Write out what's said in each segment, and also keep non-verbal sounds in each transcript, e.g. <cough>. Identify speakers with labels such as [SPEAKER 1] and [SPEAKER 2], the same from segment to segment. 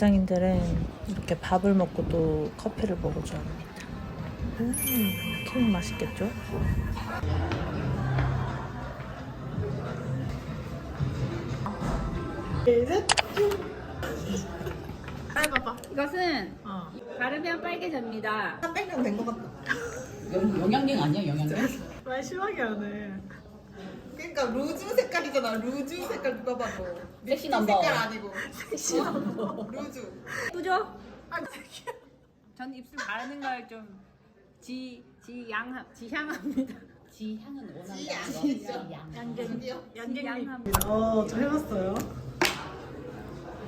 [SPEAKER 1] 직장인들은 이렇게 밥을 먹고 또 커피를 먹어줘야 합니다. 음, 케이크 맛있겠죠?
[SPEAKER 2] 이것은
[SPEAKER 1] 어.
[SPEAKER 2] 바르면 빨개집니다.
[SPEAKER 3] 300명 된것 같다.
[SPEAKER 4] 영, 영양갱 아니야 영양갱?
[SPEAKER 1] 말 심하게 하네.
[SPEAKER 3] 그러니까 루즈 색깔이잖아. 루즈 색깔 누가 봐도.
[SPEAKER 4] 섹시 넘버.
[SPEAKER 3] 색깔 아니고. 섹시 넘버. 루즈.
[SPEAKER 2] 예쁘죠? 전 입술 바르는 걸 좀 지, 지양, 지향합니다.
[SPEAKER 4] 지향은 원한다
[SPEAKER 3] 지향이죠.
[SPEAKER 2] 지향합니다.
[SPEAKER 1] 어, 저 해봤어요.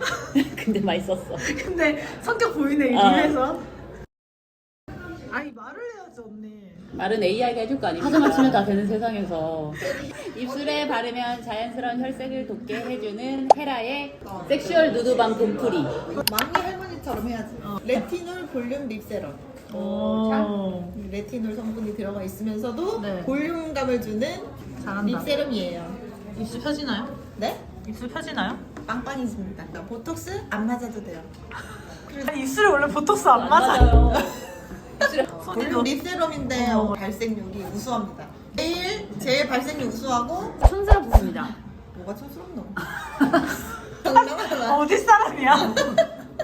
[SPEAKER 1] <laughs>
[SPEAKER 4] 근데 맛있었어
[SPEAKER 1] 근데 성격 보이네, 이
[SPEAKER 4] 아.
[SPEAKER 1] 입에서. 아니, 말을 해야지, 언니.
[SPEAKER 4] 말은 AI가 해줄 거 아니야 하루 맞추면 다 되는 세상에서 입술에 바르면 자연스러운 혈색을 돋게 해주는 헤라의 섹슈얼 누드밤 봄프리
[SPEAKER 3] 망이 할머니처럼 해야지. 레티놀 볼륨 립 세럼.
[SPEAKER 1] 오.
[SPEAKER 3] 레티놀 성분이 들어가 있으면서도
[SPEAKER 1] 네.
[SPEAKER 3] 볼륨감을 주는
[SPEAKER 1] 잘한다.
[SPEAKER 3] 립 세럼이에요.
[SPEAKER 1] 입술 펴지나요?
[SPEAKER 3] 네?
[SPEAKER 1] 입술 펴지나요?
[SPEAKER 3] 빵빵해집니다. 그러니까 보톡스 안 맞아도 돼요. <laughs>
[SPEAKER 1] 아니, 입술에 원래 보톡스 안 맞아요.
[SPEAKER 4] 맞아요 입술에
[SPEAKER 3] 볼륨 립 세럼인데
[SPEAKER 1] 어.
[SPEAKER 3] 발색력이 우수합니다. 제일 제일 발색력 우수하고
[SPEAKER 2] 촌스럽습니다.
[SPEAKER 3] 뭐가 촌스럽노? <laughs> 장난하나?
[SPEAKER 1] 어디 사람이야?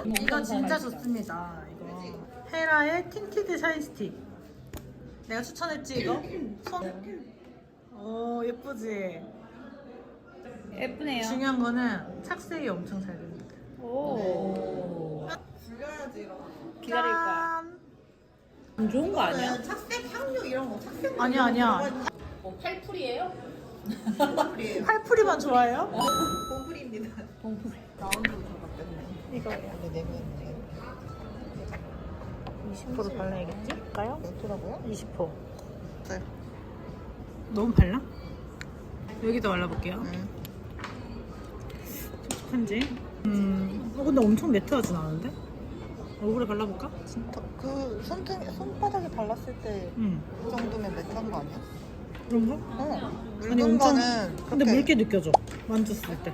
[SPEAKER 1] <laughs> 이거 진짜 좋습니다. 이거 헤라의 틴티드 샤인 스틱. 내가 추천했지 이거? 손. 오 예쁘지.
[SPEAKER 2] 예쁘네요.
[SPEAKER 1] 중요한 거는 착색이 엄청 잘 됩니다.
[SPEAKER 2] 오.
[SPEAKER 3] 줄여야지 이런 거.
[SPEAKER 2] 기다릴 거야.
[SPEAKER 1] 짠.
[SPEAKER 4] 안 좋은 거 아니야?
[SPEAKER 3] 네, 착색 향료 이런 거 착색
[SPEAKER 1] 아니야, 아니야.
[SPEAKER 4] 뭐 팔풀이에요?
[SPEAKER 1] 팔풀이만 좋아해요?
[SPEAKER 3] 봄풀입니다.
[SPEAKER 4] 봄풀이
[SPEAKER 3] 라운드로 들어갔겠네.
[SPEAKER 1] 이거예요.
[SPEAKER 3] 근데 내면
[SPEAKER 1] 20% 발라야겠지? 까요?
[SPEAKER 3] 몇도라고요
[SPEAKER 1] 20%.
[SPEAKER 3] 네.
[SPEAKER 1] 너무 발라? 여기도 발라볼게요.
[SPEAKER 3] 응.
[SPEAKER 1] 촉촉한지? 음, 어, 근데 엄청 매트하진 않은데? 얼굴에 발라볼까?
[SPEAKER 3] 그 손등 손바닥에 발랐을 때그
[SPEAKER 1] 응.
[SPEAKER 3] 정도면 매트한 거 아니야?
[SPEAKER 1] 그런가?
[SPEAKER 3] 어.
[SPEAKER 1] 아니,
[SPEAKER 3] 묽은
[SPEAKER 1] 엄청-
[SPEAKER 3] 거는
[SPEAKER 1] 근데
[SPEAKER 3] 그렇게
[SPEAKER 1] 묽게 느껴져. 만졌을 때.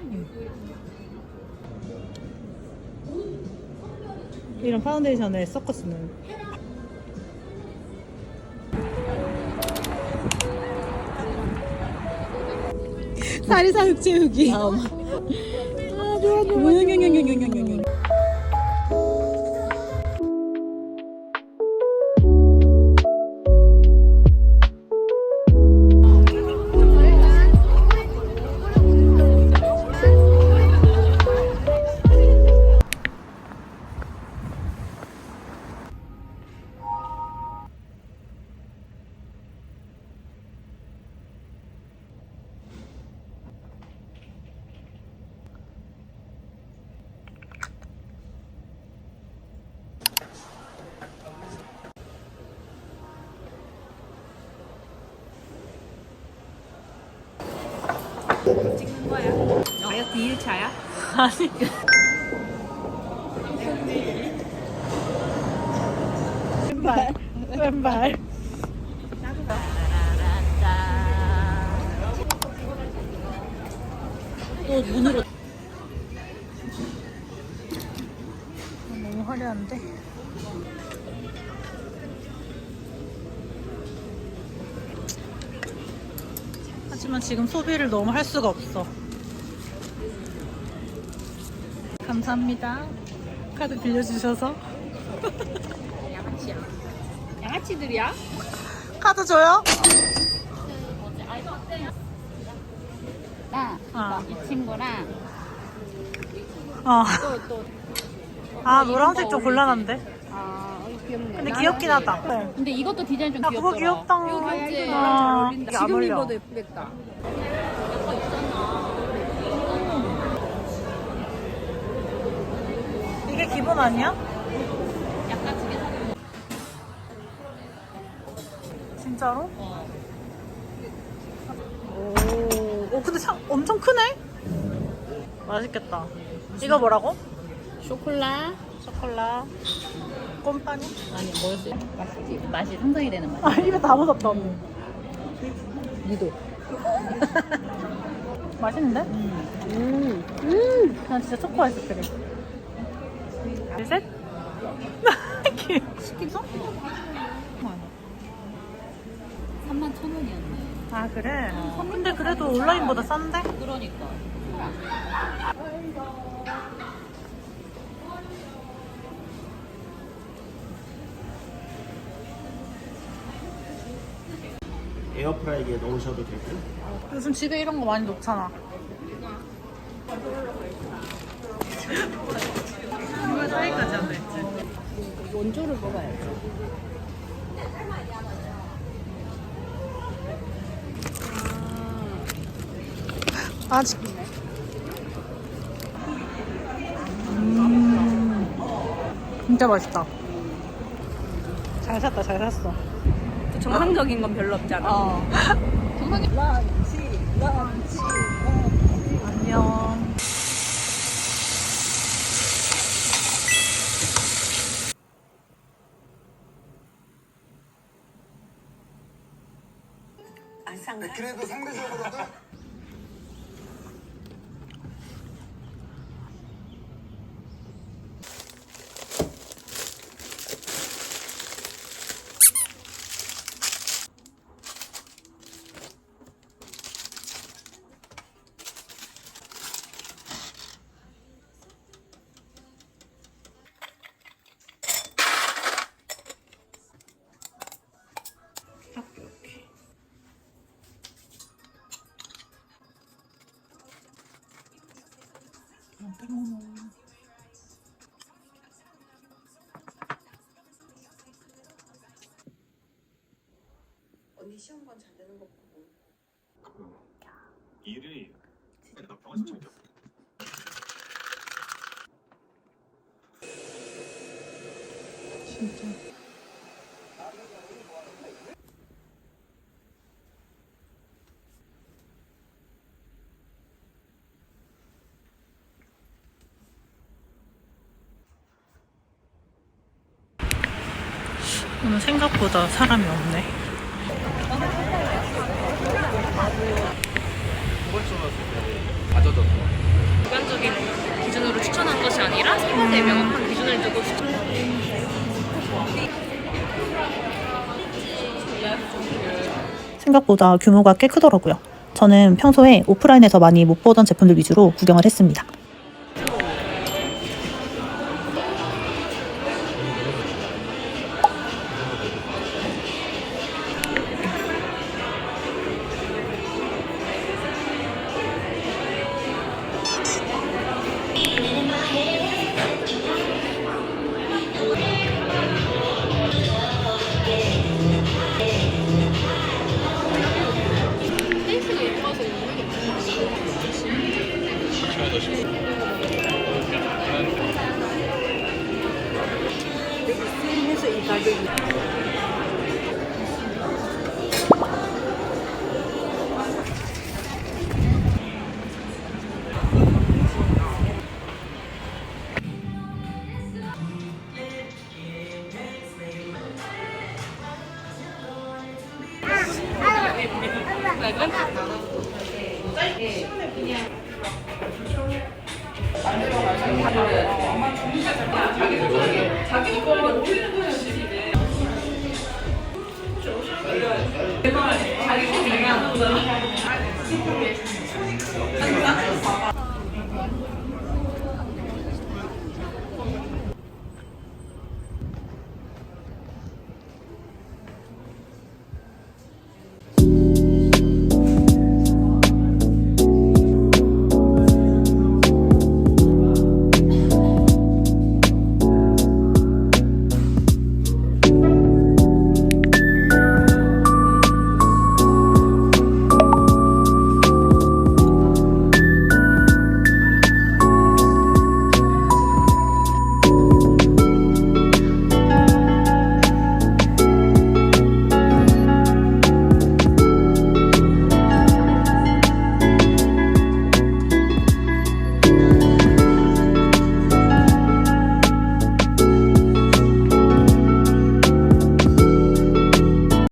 [SPEAKER 1] 이런 파운데이션을 섞어 쓰는. 사리사욕 채우기. 아, 좋아, 좋아.
[SPEAKER 2] 찍는 거야. 다이어트 2일차야?
[SPEAKER 1] 아니. 왼발. 왼발.
[SPEAKER 4] 또 눈으로
[SPEAKER 1] 너무 화려한데? 하지만 지금 소비를 너무 할 수가 없어. 감사합니다. 카드 빌려주셔서.
[SPEAKER 2] 양아치야. 양아치들이야?
[SPEAKER 1] 카드 줘요?
[SPEAKER 2] 나,
[SPEAKER 1] 아.
[SPEAKER 2] 이 친구랑
[SPEAKER 1] 어.
[SPEAKER 2] 또, 또.
[SPEAKER 1] 아, 노란색 좀 곤란한데?
[SPEAKER 2] 아, 어, 귀엽네.
[SPEAKER 1] 근데 귀엽긴 하다. 네.
[SPEAKER 2] 근데 이것도 디자인 좀
[SPEAKER 1] 야,
[SPEAKER 2] 귀엽더라.
[SPEAKER 1] 그거 귀엽다.
[SPEAKER 2] 이거 진짜
[SPEAKER 1] 아,
[SPEAKER 2] 어울린다.
[SPEAKER 1] 이게 안
[SPEAKER 2] 지금
[SPEAKER 1] 어울려.
[SPEAKER 2] 입어도 예쁘겠다.
[SPEAKER 1] 이게 기본 아니야?
[SPEAKER 2] 약간 두개 사.
[SPEAKER 1] 진짜로? 오, 오 근데 참 엄청 크네? 맛있겠다. 이거 뭐라고?
[SPEAKER 4] 쇼콜라
[SPEAKER 1] 초콜라. 꼼빠니?
[SPEAKER 4] 아니 뭐였어요? 맛있지 맛이 상상이 되는 맛
[SPEAKER 1] 아, 입에 다 묻었다, 언니.
[SPEAKER 4] 니도 <laughs>
[SPEAKER 1] 맛있는데? 음. 음. 난 진짜 초코 아이스크림. 둘, 셋. 시켰어?
[SPEAKER 2] 3만 <laughs> 천 원이었네.
[SPEAKER 1] 아 그래? 근데 그래도 온라인보다 싼데?
[SPEAKER 4] 그러니까.
[SPEAKER 5] 에어프라이기에 넣으셔도 되고요.
[SPEAKER 1] 요즘 집에 이런 거 많이 놓잖아. 이거 사이까지 안 됐지.
[SPEAKER 2] 원조를 먹어야지.
[SPEAKER 1] 아직. 음, 진짜 맛있다. 잘 샀다, 잘 샀어.
[SPEAKER 2] 정상적인 건 별로 없잖아.
[SPEAKER 1] 어.
[SPEAKER 2] 정상적인
[SPEAKER 1] 안녕.
[SPEAKER 6] 그래도 상대적으로 는
[SPEAKER 5] 일이 병원 신청이
[SPEAKER 1] 진짜. 오늘 생각보다 사람이 없네.
[SPEAKER 7] 주관적인 기준으로 추천한 것이 아니라 상대에 명확한 기준을 두고 추천.
[SPEAKER 1] 생각보다 규모가 꽤 크더라고요. 저는 평소에 오프라인에서 많이 못 보던 제품들 위주로 구경을 했습니다.
[SPEAKER 2] 생각은?
[SPEAKER 3] 안 하고 짧게 그냥
[SPEAKER 2] 자기 거만 올리는 거예요 지금 자기 거 그냥